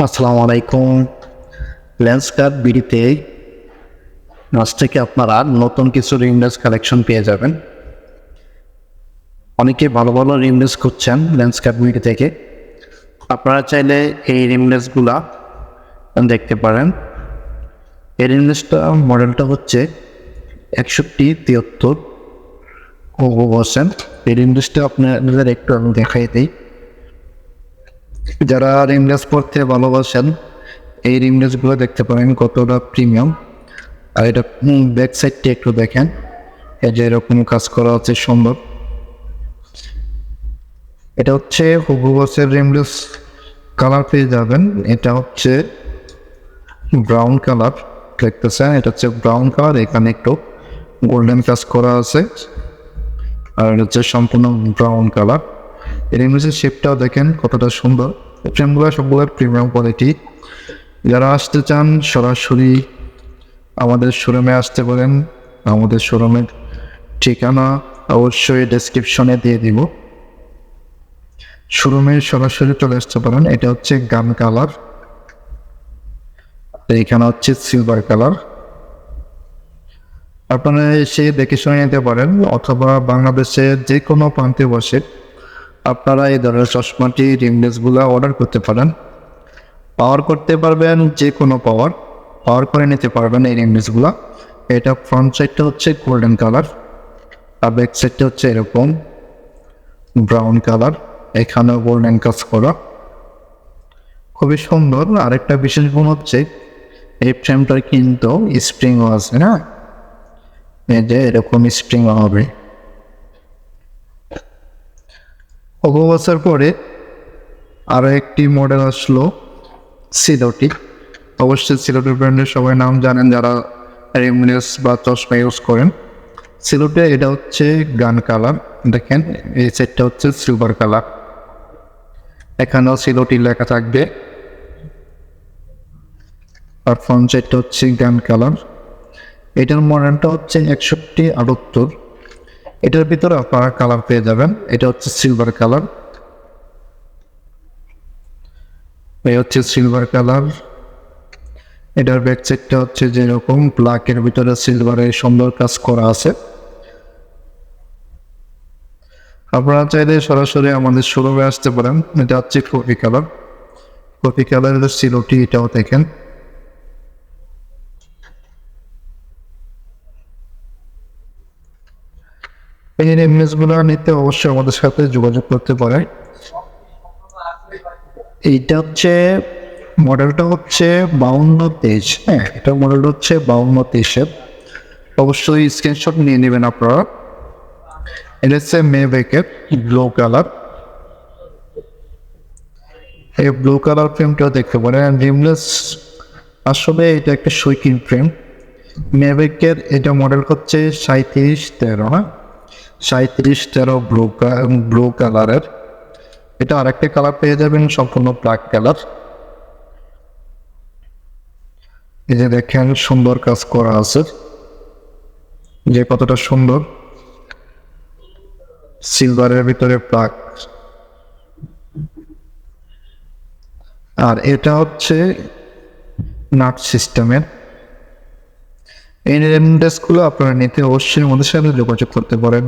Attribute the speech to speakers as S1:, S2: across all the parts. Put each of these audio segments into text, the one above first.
S1: আসসালামু আলাইকুম। ল্যান্সকার্ট বিডিতে আজ থেকে আপনারা নতুন কিছু রিমলেস কালেকশন পেয়ে যাবেন। অনেকে ভালো ভালো রিমলেস খুঁজছেন ল্যান্সকার্ট বিডি থেকে। আপনারা চাইলে এই রিমলেসগুলা দেখতে পারেন। এই রিমলেসটা মডেলটা হচ্ছে একষট্টি তিয়াত্তর ও বসেন এই রিমলেসটা আপনাদের একটু আমি দেখাই দিই। যারা রিমলেস পড়তে ভালোবাসেন, এই রিমলেসগুলো দেখতে পারেন কতটা প্রিমিয়াম। আর এটা ব্যাক সাইডটা একটু দেখেন। এই যে এরকম কাজ করা হচ্ছে সম্ভব। এটা হচ্ছে হুবুবসের রিমলেস কালার পেয়ে যাবেন। এটা হচ্ছে ব্রাউন কালার, দেখতেছেন? এটা হচ্ছে ব্রাউন কালার, এখানে একটু গোল্ডেন কাজ করা আছে। আর এটা হচ্ছে সম্পূর্ণ ব্রাউন কালার। এর ইংলিশের শেপটাও দেখেন কতটা সুন্দর। ফ্রেমগুলো সবগুলোর প্রিমিয়াম কোয়ালিটি যারা আসতে চান, সরাসরি আমাদের শোরুমে আসতে পারেন। আমাদের শোরুমের ঠিকানা অবশ্যই ডেসক্রিপশনে দিয়ে দিব। শোরুমে সরাসরি চলে আসতে পারেন। এটা হচ্ছে গান কালার। এখানে হচ্ছে সিলভার কালার আপনারা এসে দেখে শুনে নিতে পারেন। অথবা বাংলাদেশের যে কোনো প্রান্তে বসে আপনারা এই ধরনের চশমাটি রিমলেসগুলো অর্ডার করতে পারেন। পাওয়ার করতে পারবেন যে কোনো পাওয়ার পাওয়ার করে নিতে পারবেন এই রিমলেসগুলো এটা ফ্রন্ট সাইডটা হচ্ছে গোল্ডেন কালার আর ব্যাক সাইডটা হচ্ছে এরকম ব্রাউন কালার এখানেও গোল্ডেন কাজ করা। খুবই সুন্দর। আরেকটা বিশেষ গুণ হচ্ছে, এই ফ্রেমটার কিন্তু স্প্রিংও আছে না এই যে এরকম স্প্রিংও হবে। অববছর পরে আরও একটি মডেল আসলো সিলোটি অবশ্যই সিলোটি ব্র্যান্ডের সবাই নাম জানেন যারা রিমলেস বা চশমা ইউজ করেন। সিলোটে এটা হচ্ছে গান কালার। দেখেন, এই সেটটা হচ্ছে সিলভার কালার এখানেও সিলোটি লেখা থাকবে। আর ফ্রন্ট সাইডটা হচ্ছে গান কালার। এটার মডেলটা হচ্ছে একষট্টি আটাত্তর। এটার ভিতরে আপনারা কালার পেয়ে যাবেন। এটা হচ্ছে সিলভার কালার এই হচ্ছে সিলভার কালার এটার ব্যাক সাইডটা হচ্ছে যেরকম ব্ল্যাকের ভিতরে সিলভারের সুন্দর কাজ করা আছে। আপনারা চাইলে সরাসরি আমাদের শোরুমে আসতে পারেন। এটা হচ্ছে কফি কালার কফি কালারের সিলোটি এটাও দেখেন। এই ইমেজগুলো নিতে অবশ্যই আমাদের সাথে যোগাযোগ করতে পারে এইটা হচ্ছে মডেলটা হচ্ছে বাউন্ন তেইশ। হ্যাঁ এটা মডেলটা হচ্ছে বাউন্ন তেইশের। অবশ্যই স্ক্রিনশট নিয়ে নেবেন আপনারা। এটা হচ্ছে মে বেকের ব্লু কালার এই ব্লু কালার ফ্রেমটাও দেখতে পারেন। রিমলেস আসলে এটা একটা সুইকিং ফ্রেম মেবেকের এটা মডেল হচ্ছে সাঁত্রিশ তেরো হ্যাঁ? সাঁত্রিশ তেরো ব্লু ব্লু কালারের এটা আরেকটা কালার পেয়ে যাবেন, সম্পূর্ণ ব্ল্যাক কালার এই যে দেখেন, সুন্দর কাজ করা আছে। যে কতটা সুন্দর। সিলভারের ভিতরে ব্ল্যাক আর এটা হচ্ছে নাট সিস্টেমের এই রেমডেসগুলো আপনারা নিতে অবশ্যই আমাদের সাথে যোগাযোগ করতে পারেন।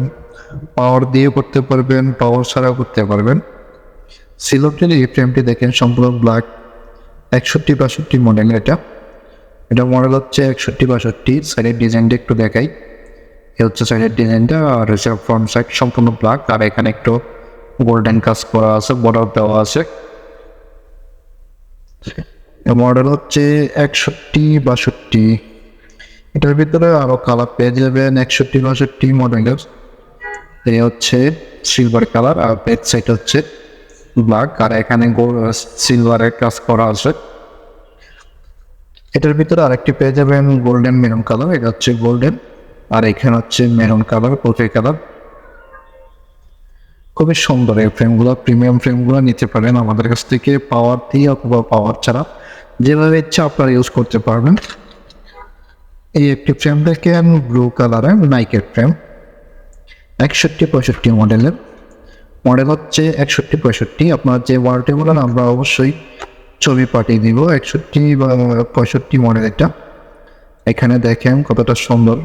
S1: পাওয়ার দিয়ে করতে পারবেন, পাওয়ার ছাড়াও করতে পারবেন। সিলোটের এই ফ্রেমটি দেখেন, সম্পূর্ণ ব্ল্যাক একষট্টি বাষট্টি মডেল এটা। এটা মডেল হচ্ছে একষট্টি বাষট্টি সাইডের ডিজাইনটা একটু দেখাই। এ হচ্ছে সাইডের ডিজাইনটা আর হচ্ছে ফ্রন্ট সাইড সম্পূর্ণ ব্ল্যাক আর এখানে একটু গোল্ডেন কাজ করা আছে বর্ডার দেওয়া আছে। মডেল হচ্ছে একষট্টি বাষট্টি। এটার ভিতরে আরও কালার পেয়ে যাবেন একষট্টি বাষট্টি মডেলের এই হচ্ছে সিলভার কালার আর ব্যাক সাইড হচ্ছে ব্ল্যাক আর এখানে সিলভারের কাজ করা আছে। এটার ভিতরে আরেকটি পেয়ে যাবেন গোল্ডেন মেরুন কালার এটা হচ্ছে গোল্ডেন আর এখানে হচ্ছে মেরুন কালার কফি কালার খুবই সুন্দর এই ফ্রেমগুলো প্রিমিয়াম ফ্রেমগুলো নিতে পারেন আমাদের কাছ থেকে পাওয়ার দিয়ে অথবা পাওয়ার ছাড়া। যেভাবে ইচ্ছা আপনারা ইউজ করতে পারবেন। এই একটি ফ্রেম আমি ব্লু কালারের নাইকের ফ্রেম, একষট্টি পঁয়ষট্টি মডেলের। মডেল হচ্ছে একষট্টি পঁয়ষট্টি। আপনার যে ওয়ার্ডে বলেন আমরা অবশ্যই ছবি পাঠিয়ে দিব। একষট্টি বা পঁয়ষট্টি মডেল এটা। এখানে দেখেন কতটা সুন্দর।